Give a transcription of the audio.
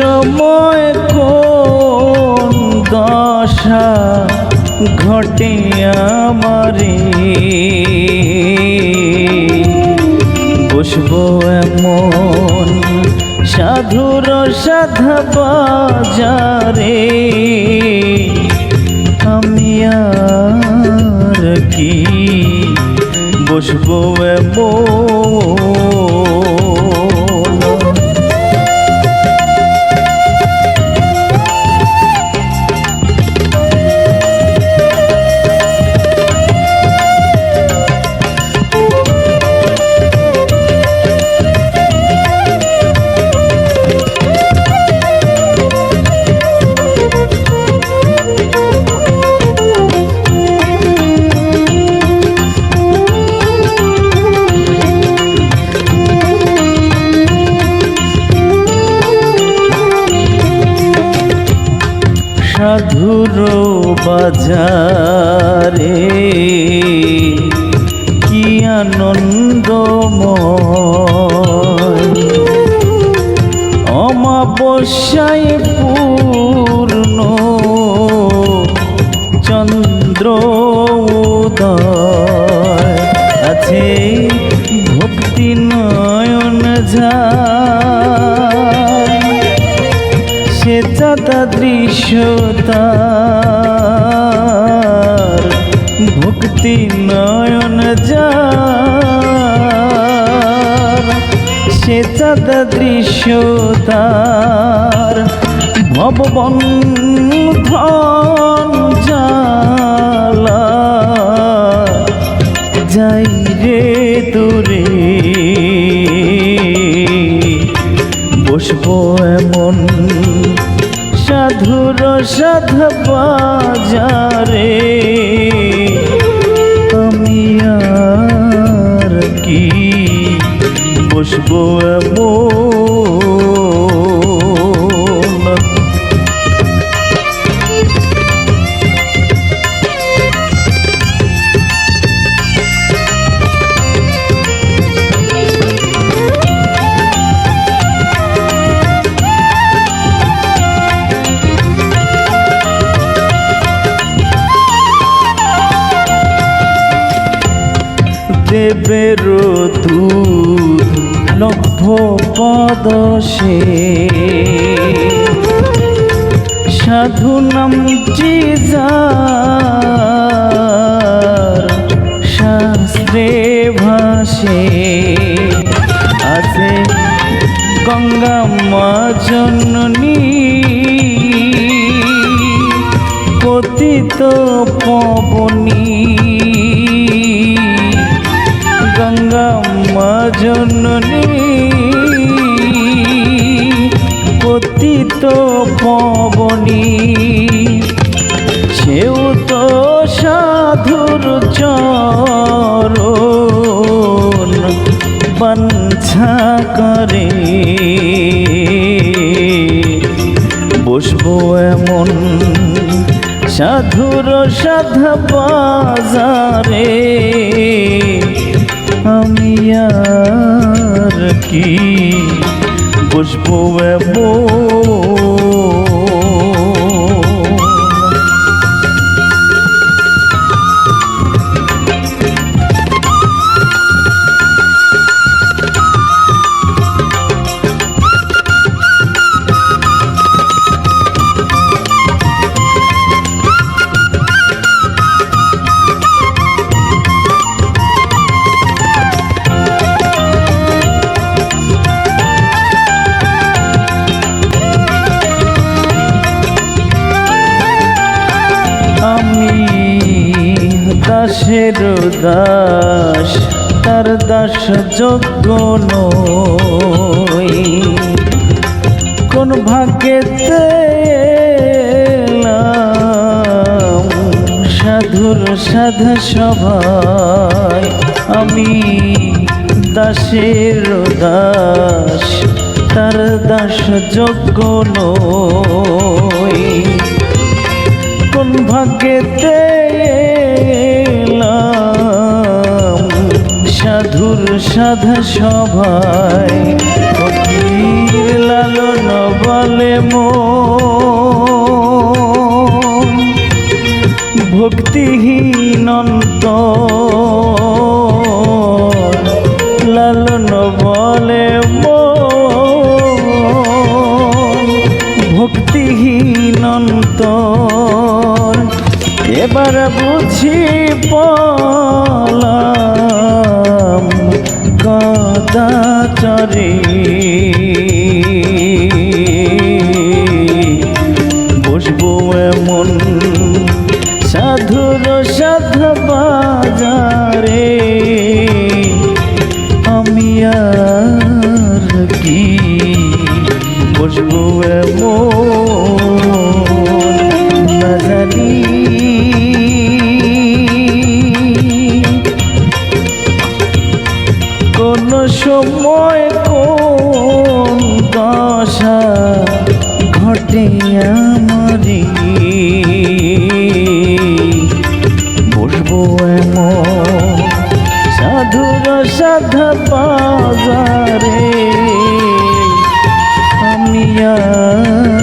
সময় কোন দশা ঘটে আমারে? বসবো এমন সাধুর সাধা বাজারে। আমি আর কি? বসবো এমন আনন্দময় অমাবস্যায় পূর্ণ চন্দ্র উদয়। আছে ভক্তি নয়ন সে চাতা দৃশ্যতার ভক্তি নয়ন সে চাতা দৃশ্যতার ভববন্ধন জালা। যাই রে দূরে বসবো এমন সাধুর সাধ বাজারে। আমি আর বসবো এমন। দেবের দুধ লভ্য পদশে সাধু নাম শাস্ত্রে ভাসে। আছে গঙ্গা মা জননী পতিত পবনী। গঙ্গা মা জননী পতিত পবনী সেও তো সাধুর চরণ বাঞ্ছা করে বসবো এমন সাধুর সাধা বাজারে আমি আর কি? বসবো এমন দাসের দাস, তার দাস যোগ্য নই। কোন ভাগ্যেতে সাধুর সাধা সভায়। আমি দাসের দাস, তার দাস যোগ্য নই। কোন ভাগ্যেতে এলাম সাধুর সাধা সভায় ফকির লালন বলে মো ভক্তিহীনন্ত লালন পলাম কদাচরে বসবো এমন সাধুর সাধ বাজারে আমি আর কি? বসবো এমন ঘটে আমারি। বসবো এমন সাধুর সাধা বাজারে। আমি আর